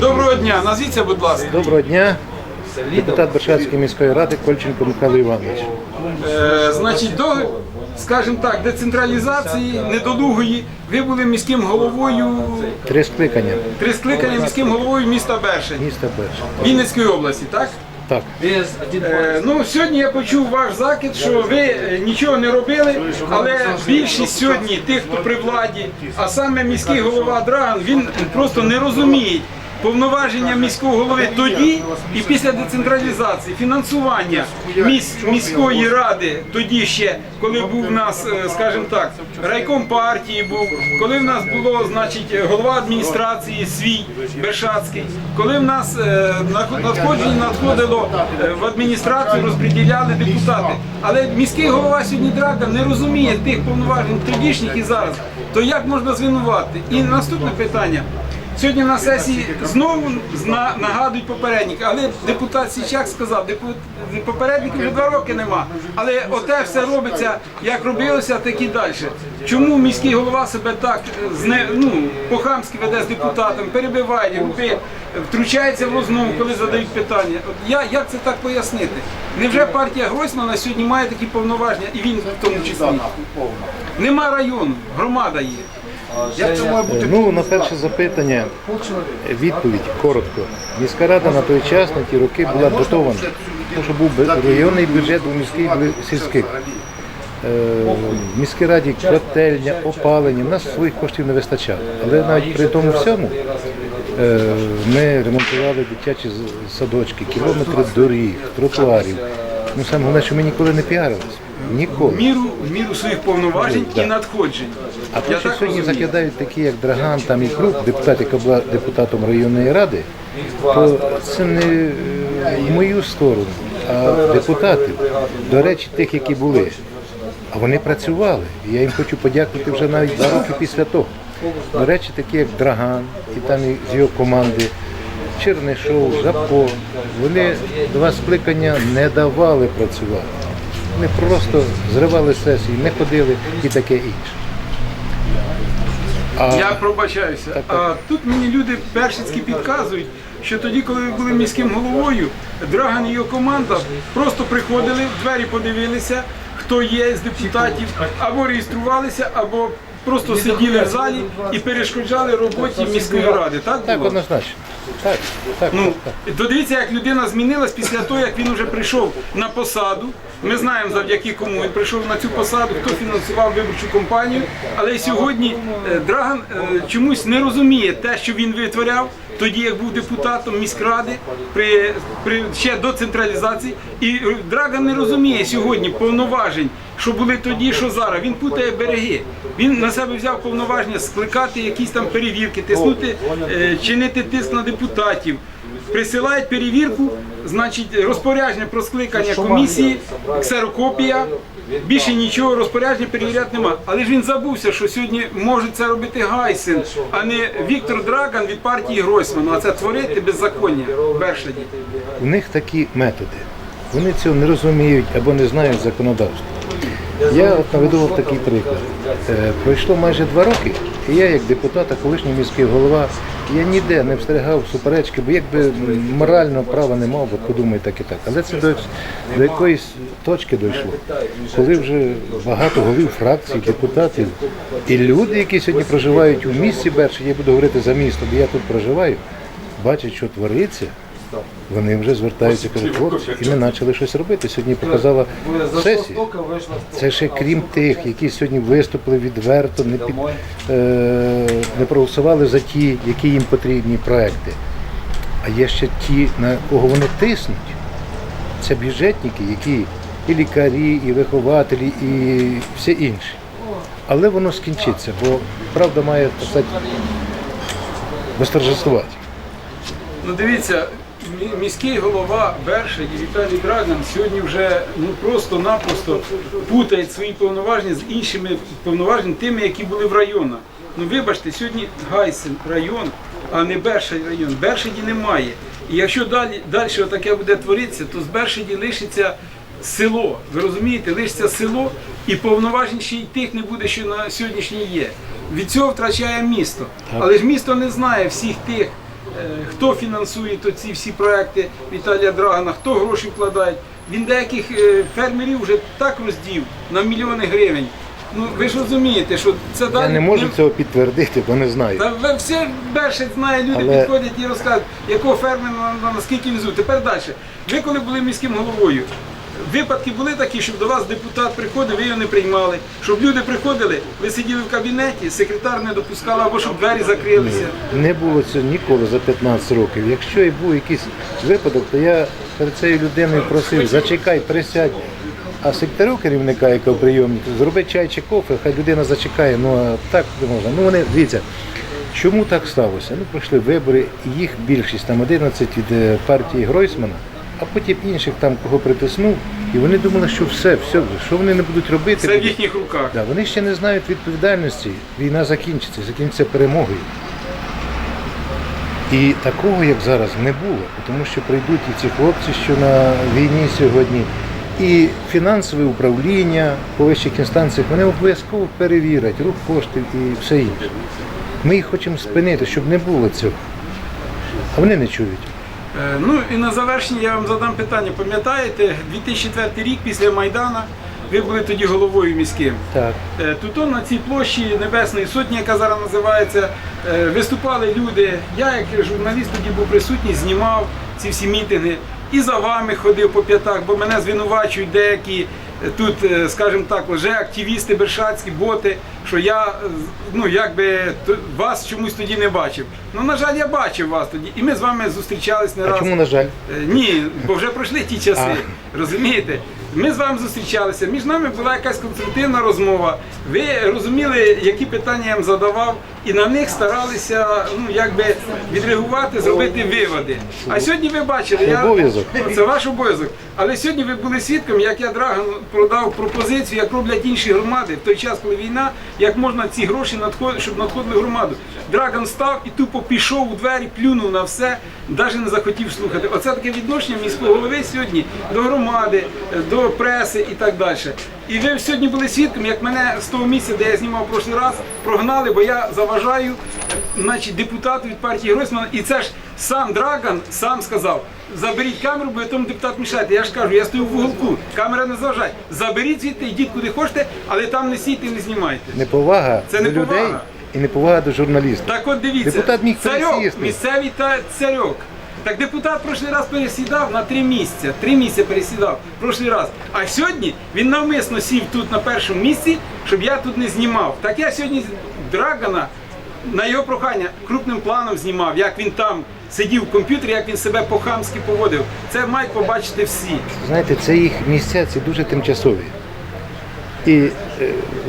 Доброго дня, назвіться, будь ласка. Доброго дня. Депутат Бершацької міської ради Кольченко Михайло Іванович. Е, значить, до, скажімо так, децентралізації недолугої, ви були міським головою, Три скликання. три скликання міським головою міста Бершень, Міста Берша. Вінницької області, так? Так. Е, ну, сьогодні я почув ваш закид, що ви е, нічого не робили, але більшість сьогодні тих, хто при владі, а саме міський голова Драган, він просто не розуміє повноваження міського голови тоді і після децентралізації, фінансування міс- міської ради, тоді ще, коли був в нас, е, скажімо так, райком партії був, коли в нас було, значить, голова адміністрації свій Бершацький, коли в нас е, надходження надходило е, в адміністрацію, розподіляли депутати. Але міський голова сьогодні Драган не розуміє тих повноважень тодішніх і зараз. То як можна звинувати? І наступне питання. Сьогодні на сесії знову нагадують попередники, але депутат Січак сказав, попередників вже два роки нема. Але оте все робиться, як робилося, так і далі. Чому міський голова себе так е, ну, по-хамськи веде з депутатом, перебиває, руби, втручається в розмову, коли задають питання? От я, як це так пояснити? Невже партія Гройсмана сьогодні має такі повноваження, і він в тому числі? Нема району, громада є. Як це має бути? Ну, на перше запитання відповідь коротко. Міська рада на той час, на ті роки була дотована. Тому що був районний бюджет, був міський, були сільських. Е, В міській раді котельня, опалення, в нас своїх коштів не вистачало. Але навіть при тому всьому е, ми ремонтували дитячі садочки, кілометри доріг, тротуарів. Ну саме головне, що ми ніколи не піарились. Ніколи. Міру, міру своїх повноважень Да. і надходжень. А то, що сьогодні закидають такі, як Драган, там і Крук, депутат, яка була депутатом районної ради, то це не е, в мою сторону, а депутатів. До речі, тих, які були. А вони працювали. І я їм хочу подякувати вже навіть два роки після того. До речі, такі як Драган, і там і з його команди, Чернишов, Жапко, вони два скликання не давали працювати. Вони просто зривали сесії, не ходили і таке інше. А Я пробачаюся. А тут мені люди першицькі підказують, що тоді, коли ви були міським головою, Драган і його команда просто приходили, в двері подивилися, хто є з депутатів, або реєструвалися, або просто сиділи в залі і перешкоджали роботі міської ради. Так так однозначно. Так, так, Ну, так. то дивіться, як людина змінилась після того, як він вже прийшов на посаду. Ми знаємо завдяки кому він прийшов на цю посаду, хто фінансував виборчу кампанію. Але сьогодні е, Драган е, чомусь не розуміє те, що він витворяв тоді, як був депутатом міськради при, при ще до централізації. І Драган не розуміє сьогодні повноважень, що були тоді, що зараз. Він путає береги. Він на себе взяв повноваження скликати якісь там перевірки, тиснути, е, чинити тиск на депутатів. Присилають перевірку, значить, розпорядження про скликання комісії, ксерокопія. Більше нічого розпорядження перевіряти нема. Але ж він забувся, що сьогодні може це робити Гайсин, а не Віктор Драган від партії Гройсмана. А це творити беззаконня в Бершаді. У них такі методи. Вони цього не розуміють або не знають законодавства. Я от наведу такий приклад. Е, Пройшло майже два роки, і я, як депутат, а колишній міський голова, я ніде не встрягав суперечки, бо якби морального права не мав, бо подумай так і так. Але це до, до якоїсь точки дійшло, коли вже багато голів фракцій, депутатів і люди, які сьогодні проживають у місті Берші, я буду говорити за місто, бо я тут проживаю, бачать, що твориться. Вони вже звертаються, кажуть, хлопці, і ми почали щось робити. Сьогодні показала сесія. Це ще крім тих, які сьогодні виступили відверто, не, під, е, не проголосували за ті, які їм потрібні проекти. А є ще ті, на кого вони тиснуть. Це бюджетники, які і лікарі, і вихователі, і всі інші. Але воно скінчиться, бо правда має так сказати, восторжествувати. Ну дивіться, міський голова Бершаді Віталій Драган сьогодні вже ну просто-напросто путає свої повноваження з іншими повноваженнями, тими, які були в районах. Ну вибачте, сьогодні Гайсен район, а не Бершадь район. Бершаді немає. І якщо далі, далі таке буде творитися, то з Бершаді лишиться село. Ви розумієте, лишиться село і повноважень ще й тих не буде, що на сьогоднішній є. Від цього втрачає місто. Але ж місто не знає всіх тих хто фінансує то ці всі проекти Віталія Драгана, хто гроші вкладає. Він деяких е, фермерів вже так роздів на мільйони гривень. Ну ви ж розумієте, що це Я далі не можу цього підтвердити, бо не знаю. та ви все Бершець знає, люди Але- підходять і розказують, якого фермера на- на- наскільки він зу. Тепер далі. Ви коли були міським головою, випадки були такі, щоб до вас депутат приходив, ви його не приймали. Щоб люди приходили, ви сиділи в кабінеті, секретар не допускала, або щоб двері закрилися. Не було цього ніколи за 15 років. Якщо і був якийсь випадок, то я перед цією людиною просив, зачекай, присядь. А секретарю керівника, яка в прийомні, зроби чай чи кофе, хай людина зачекає. Ну а так не можна. Ну вони дивіться, чому так сталося? Ну пройшли вибори, їх більшість, там 11 від е, партії Гройсмана, а потім інших там кого притиснув, і вони думали, що все, все, що вони не будуть робити. Це в їхніх руках. Да, вони ще не знають відповідальності. Війна закінчиться, закінчиться перемогою. І такого, як зараз, не було, тому що прийдуть і ці хлопці, що на війні сьогодні, і фінансове управління по вищих інстанціях, вони обов'язково перевірять рух коштів і все інше. Ми їх хочемо спинити, щоб не було цього. А вони не чують. Е, Ну і на завершення я вам задам питання. Пам'ятаєте, 2004 рік після Майдана ви були тоді головою міським. Так. Е, Тут на цій площі Небесної Сотні, яка зараз називається, е, виступали люди. Я, як журналіст, тоді був присутній, знімав ці всі мітинги. І за вами ходив по п'ятах, бо мене звинувачують деякі тут, е, скажімо так, вже активісти бершацькі, боти, що я е, ну, якби вас чомусь тоді не бачив. Ну, на жаль, я бачив вас тоді. І ми з вами зустрічались не А раз. чому, на жаль? Е, Ні, бо вже пройшли ті часи. Розумієте? Ми з вами зустрічалися. Між нами була якась конструктивна розмова. Ви розуміли, які питання я вам задавав, і на них старалися ну якби відреагувати, зробити виводи. А сьогодні ви бачили, обов'язок. це ваш обов'язок. Але сьогодні ви були свідком, як я Драган продав пропозицію, як роблять інші громади в той час, коли війна, як можна ці гроші надходити, щоб надходили в громаду. Драган став і тупо пішов у двері, плюнув на все, навіть не захотів слухати. Оце таке відношення міського голови сьогодні до громади, до преси і так далі. І ви сьогодні були свідком, як мене з того місця, де я знімав прошлий раз, прогнали, бо я заважаю значить, депутату від партії Гройсмана. І це ж сам Драган сам сказав. Заберіть камеру, бо тому депутат мішаєте. Я ж кажу, я стою в уголку, камера не заважає. Заберіть звідти, йдіть куди хочете, але там не сійте, не знімайте. Неповага Це до неповага. людей і неповага до журналістів. Так от дивіться, Депутат міг царьок, місцевий та царьок. Так депутат прошлий раз пересідав на три місяці. Три місяці пересідав прошлий раз. А сьогодні він навмисно сів тут на першому місці, щоб я тут не знімав. Так я сьогодні Драгана на його прохання крупним планом знімав, як він там сидів в комп'ютері, як він себе по-хамськи поводив. Це мають побачити всі. Знаєте, це їх місця, це дуже тимчасові. І е,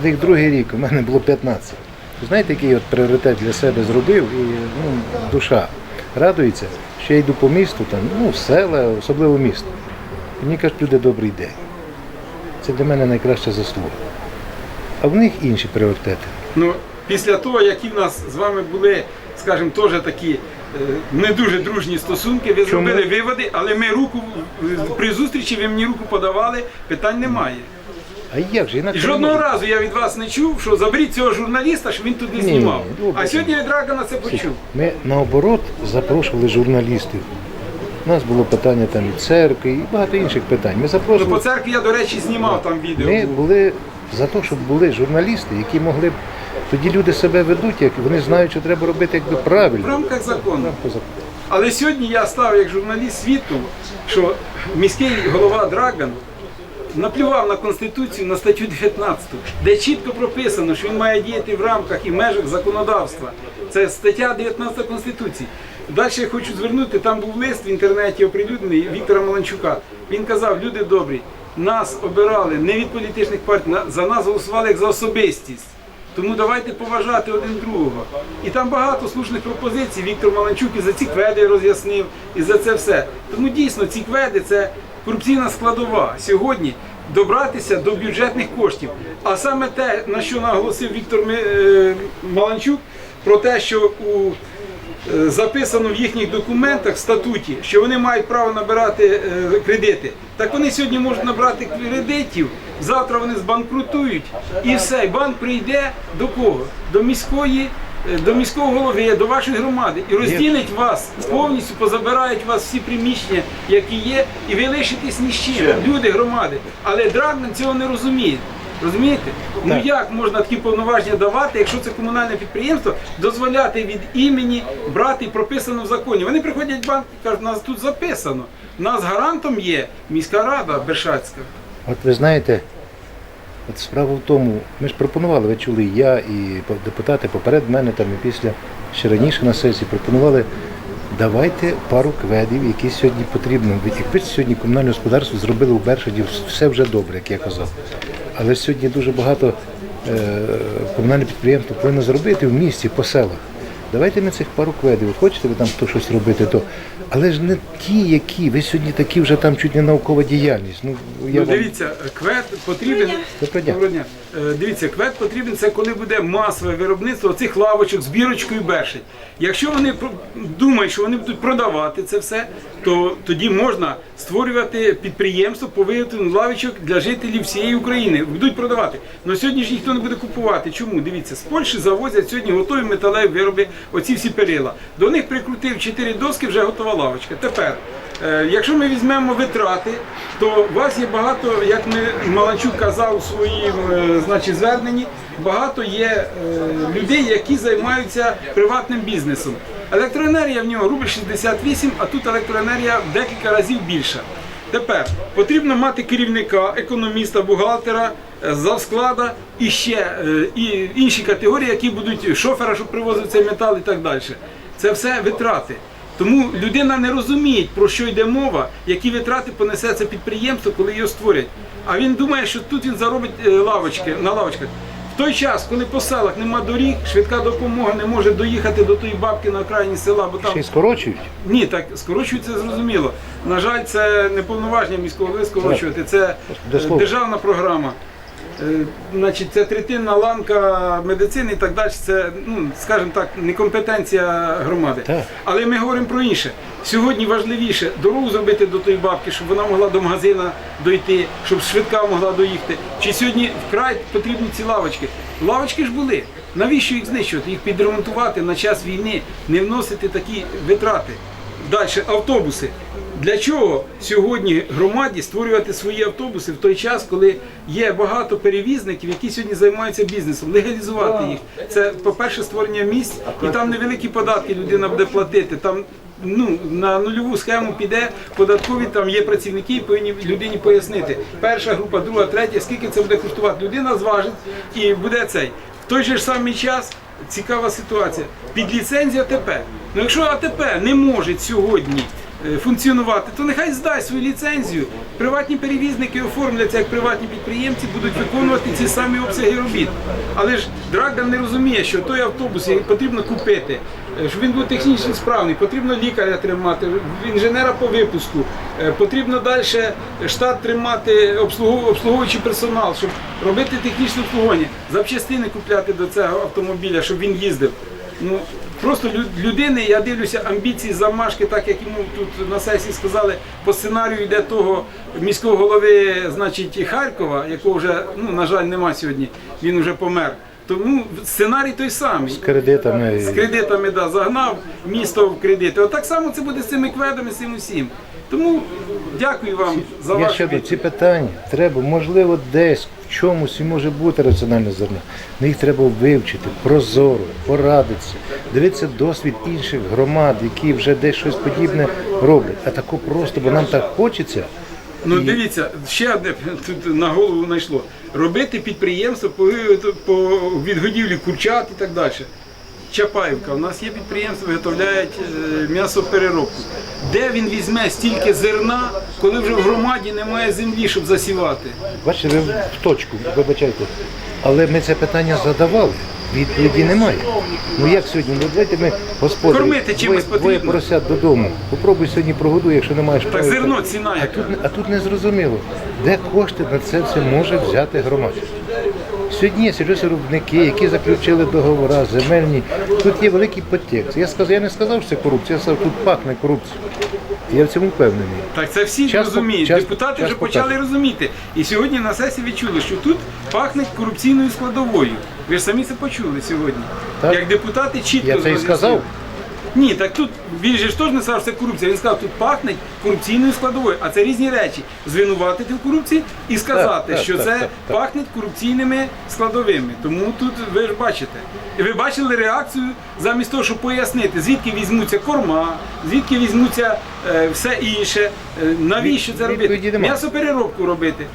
в них другий рік, у мене було 15. Знаєте, який от пріоритет для себе зробив, і ну, душа радується, що я йду по місту, там, ну, села, особливо місто. І мені кажуть, люди, добрий день. Це для мене найкраща заслуга. А в них інші пріоритети. Ну, після того, які в нас з вами були, скажімо, теж такі е, не дуже дружні стосунки, ви Чому? зробили виводи, але ми руку при зустрічі ви мені руку подавали, питань немає. А як же? І жодного разу я від вас не чув, що заберіть цього журналіста, щоб він тут не Ні, знімав. добре. А сьогодні від Драгана це почув. Ми наоборот запрошували журналістів. У нас було питання там і церкви, і багато інших питань. Ми Ну, запрошували. по церкві я, до речі, знімав там відео. Ми були за те, щоб були журналісти, які могли б. Тоді люди себе ведуть, як вони знають, що треба робити якби В правильно. рамках закону. Закону. Але сьогодні я став як журналіст свідком, що міський голова Драган наплював на Конституцію на статтю 19, де чітко прописано, що він має діяти в рамках і межах законодавства. Це стаття 19 Конституції. Далі я хочу звернути, там був лист в інтернеті оприлюднений Віктора Маланчука. Він казав, люди добрі, нас обирали не від політичних партій, за нас голосували як за особистість. Тому давайте поважати один другого. І там багато слушних пропозицій. Віктор Маланчук і за ці кведи роз'яснив, і за це все. Тому дійсно ці кведи це корупційна складова сьогодні добратися до бюджетних коштів. А саме те, на що наголосив Віктор е, Маланчук, про те, що у е, записано в їхніх документах в статуті, що вони мають право набирати е, кредити. Так вони сьогодні можуть набрати кредитів, завтра вони збанкрутують і все. І банк прийде до кого? До міської е, до міського голови, до вашої громади і розділить вас повністю, позабирають вас всі приміщення, які є, і ви лишитесь ні з чим. Люди громади. Але Драгнен цього не розуміє. Розумієте? Ну як можна такі повноваження давати, якщо це комунальне підприємство, дозволяти від імені брати прописано в законі. Вони приходять в банк і кажуть, нас тут записано. Нас гарантом є міська рада Бершацька. От ви знаєте, от справа в тому, ми ж пропонували, ви чули, я і депутати поперед мене там і після ще раніше на сесії пропонували. Давайте пару кведів, які сьогодні потрібно. Якби сьогодні комунальне господарство зробили у Бершаді, все вже добре, як я казав. Але сьогодні дуже багато е, комунальне підприємство повинно зробити в місті, по селах. Давайте ми цих пару кведів. От Хочете ви там то щось робити, то. Але ж не ті, які. Ви сьогодні такі вже там чуть не наукова діяльність. Ну, я Ну, вам- дивіться, квет потрібен. Доброго дня. Е, Дивіться, квет потрібен це коли буде масове виробництво цих лавочок з бірочкою бершить. Якщо вони думають, що вони будуть продавати це все, то тоді можна створювати підприємство по виготовленню лавочок для жителів всієї України. Будуть продавати. Але сьогодні ж ніхто не буде купувати. Чому? Дивіться, з Польщі завозять сьогодні готові металеві вироби, оці всі перила. До них прикрутив 4 доски, вже готова лавочка. Тепер. Е, Якщо ми візьмемо витрати, то у вас є багато, як ми Маланчук казав у своїм е, значить, зверненні, багато є е, людей, які займаються приватним бізнесом. Електроенергія в нього рубль 68, а тут електроенергія в декілька разів більша. Тепер потрібно мати керівника, економіста, бухгалтера, завсклада і ще і інші категорії, які будуть шофера, щоб привозив цей метал і так далі. Це все витрати. Тому людина не розуміє, про що йде мова, які витрати понесе це підприємство, коли його створять. А він думає, що тут він заробить е, лавочки на лавочках. В той час, коли по селах нема доріг, швидка допомога не може доїхати до тої бабки на окраїні села, бо там Ще й скорочують. ні, так скорочується зрозуміло. На жаль, це не повноваження міського голови скорочувати. Це е, державна програма. Е, Значить, це третинна ланка медицини і так далі. Це, ну, скажімо так, некомпетенція громади. Так. Але ми говоримо про інше. Сьогодні важливіше дорогу зробити до тої бабки, щоб вона могла до магазина дойти, щоб швидка могла доїхати. Чи сьогодні вкрай потрібні ці лавочки? Лавочки ж були. Навіщо їх знищувати? Їх підремонтувати на час війни, не вносити такі витрати. Далі автобуси. Для чого сьогодні громаді створювати свої автобуси в той час, коли є багато перевізників, які сьогодні займаються бізнесом, легалізувати їх. Це, по-перше, створення місць, і там невеликі податки людина буде платити. Там ну, на нульову схему піде податкові, там є працівники, і повинні людині пояснити. Перша група, друга, третя, скільки це буде коштувати. Людина зважить і буде цей. В той же ж самий час цікава ситуація. Під ліцензія АТП. Ну якщо АТП не може сьогодні функціонувати, то нехай здасть свою ліцензію. Приватні перевізники оформляться як приватні підприємці, будуть виконувати ці самі обсяги робіт. Але ж Драган не розуміє, що той автобус потрібно купити, е, щоб він був технічно справний, потрібно лікаря тримати, інженера по випуску, е, потрібно далі штат тримати, обслугов- обслуговуючий персонал, щоб робити технічне обслуговування, запчастини купляти до цього автомобіля, щоб він їздив. Ну просто лю- людини, я дивлюся, амбіції, замашки, так як йому тут на сесії сказали, по сценарію йде того міського голови, значить, Харкова, якого вже, ну, на жаль, нема сьогодні, він вже помер. Тому сценарій той самий. З кредитами. З кредитами да, загнав місто в кредити. От так само це буде з цими кведами, з цим усім. Тому дякую вам за Я вашу ще до ці питання треба, можливо, десь в чомусь і може бути раціональне зерно. але їх треба вивчити прозоро, порадитися, дивитися досвід інших громад, які вже десь щось подібне роблять. А тако просто, бо нам так хочеться. Ну дивіться, ще одне тут на голову знайшло. Робити підприємство по, по відгодівлі курчат і так далі. Чапаївка, у нас є підприємство, виготовляють е, м'ясопереробку. Де він візьме стільки зерна, коли вже в громаді немає землі, щоб засівати? Бачите, ви в точку, вибачайте. Але ми це питання задавали, відповіді немає. Ну як сьогодні? Ну давайте ми господарі, Кормити чимось двоє, двоє потрібно. поросят додому. Попробуй сьогодні прогодуй, якщо не маєш Так права. зерно ціна А яка. тут, не- а тут не зрозуміло, де кошти на це все може взяти громада. Сьогодні є сільгоспвиробники, які заключили договори земельні. Тут є великий подтекст. Я сказав, я не сказав, що це корупція, я сказав, тут пахне корупцією. Я в цьому впевнений. Так це всі Час розуміють. час- Депутати час вже почали покаже. розуміти. І сьогодні на сесії відчули, що тут пахне корупційною складовою. Ви ж самі це почули сьогодні. Так. Як депутати чітко Я це і сказав. Ні, так тут він же ж теж не сказав, що це корупція. Він сказав, тут пахне корупційною складовою. А це різні речі. Звинуватити в корупції і сказати, Так, що так, це так, так. пахне корупційними складовими. Тому тут ви ж бачите. І ви бачили реакцію замість того, щоб пояснити, звідки візьмуться корма, звідки візьмуться е, все інше, е, навіщо це робити? М'ясопереробку робити.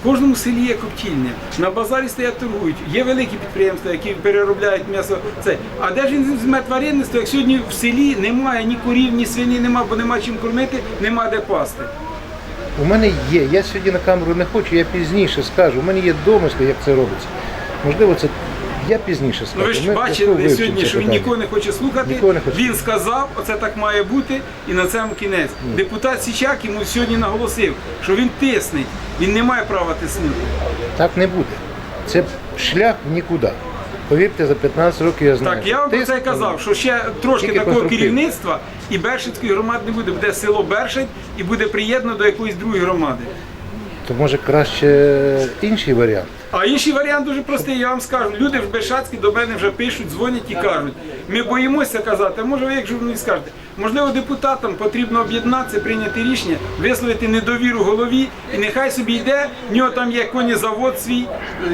В кожному селі є коптільня, на базарі стоять торгують. Є великі підприємства, які переробляють м'ясо. Це. А де ж він візьме тваринництво, як сьогодні в селі немає ні курів, ні свині, немає, бо нема чим кормити, нема де пасти. У мене є, я сьогодні на камеру не хочу, я пізніше скажу. У мене є домисли, як це робиться. Можливо, це я пізніше скажу. Ну ви ж Ми бачили сьогодні, що він нікого не хоче слухати. Нікого не хоче. Він сказав, оце так має бути, і на цьому кінець. Депутат Січак йому сьогодні наголосив, що він тиснить, він не має права тиснути. Так не буде. Це шлях в нікуди. Повірте, за 15 років я знаю. Так, я вам про це казав, що ще трошки Тільки такого керівництва і Бершицької громади не буде. Буде село Бершить і буде приєднано до якоїсь другої громади. То може краще інший варіант. А інший варіант дуже простий, я вам скажу. Люди в Бешацькі до мене вже пишуть, дзвонять і кажуть. Ми боїмося казати, а може ви як журналіст скажете, можливо, депутатам потрібно об'єднатися, прийняти рішення, висловити недовіру голові, і нехай собі йде, в нього там є конезавод свій,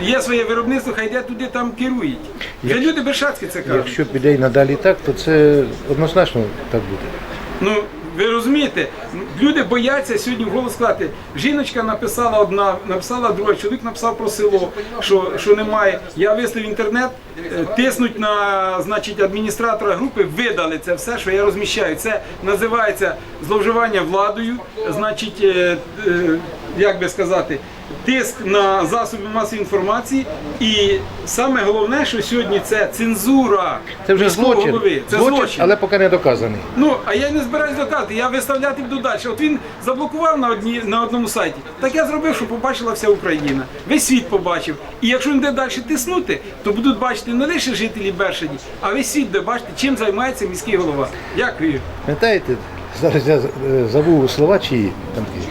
є своє виробництво, хай йде туди там керують. Вже люди Бешацькі це кажуть. Якщо піде і надалі так, то це однозначно так буде. Ну, ви розумієте, люди бояться сьогодні в голос сказати. Жіночка написала одна, написала друга, чоловік написав про село, що, що немає. Я вислав інтернет, е, тиснуть на значить, адміністратора групи, видали це все, що я розміщаю. Це називається зловживання владою, значить, е, е, як би сказати. Тиск на засоби масової інформації, і саме головне, що сьогодні це цензура Це вже міського злочин. голови. Це злочин, злочин. але поки не доказаний. Ну, а я не збираюсь доказати, я виставляти буду далі. От він заблокував на, одні, на одному сайті. Так я зробив, щоб побачила вся Україна. Весь світ побачив. І якщо буде далі тиснути, то будуть бачити не лише жителі Бершаді, а весь світ буде бачити, чим займається міський голова. Дякую. Пам'ятаєте, зараз я е, забув слова чиї там ті.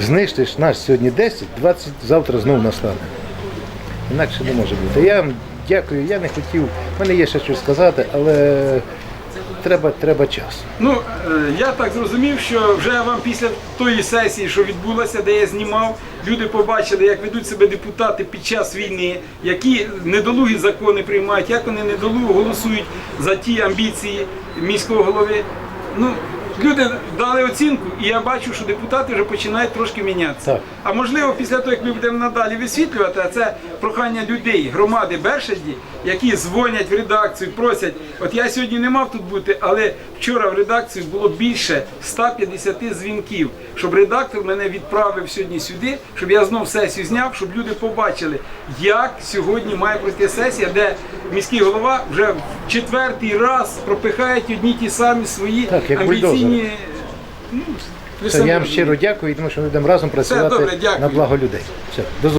Знищиш наш сьогодні 10, 20 завтра знов настане. Інакше не може бути. Я вам дякую, я не хотів, в мене є ще щось сказати, але треба, треба час. Ну, е, я так зрозумів, що вже вам після тої сесії, що відбулася, де я знімав, люди побачили, як ведуть себе депутати під час війни, які недолугі закони приймають, як вони недолуго голосують за ті амбіції міського голови. Ну, люди дали оцінку, і я бачу, що депутати вже починають трошки мінятися. Так. А можливо, після того, як ми будемо надалі висвітлювати, а це прохання людей, громади Бершаді, які дзвонять в редакцію, просять. От я сьогодні не мав тут бути, але вчора в редакцію було більше 150 дзвінків, щоб редактор мене відправив сьогодні сюди, щоб я знов сесію зняв, щоб люди побачили, як сьогодні має пройти сесія, де міський голова вже в четвертий раз пропихає одні ті самі свої Так, як амбіційні. Ну, я вам щиро дякую тому що ми будемо разом працювати Все, добре, на благо людей. Все, до.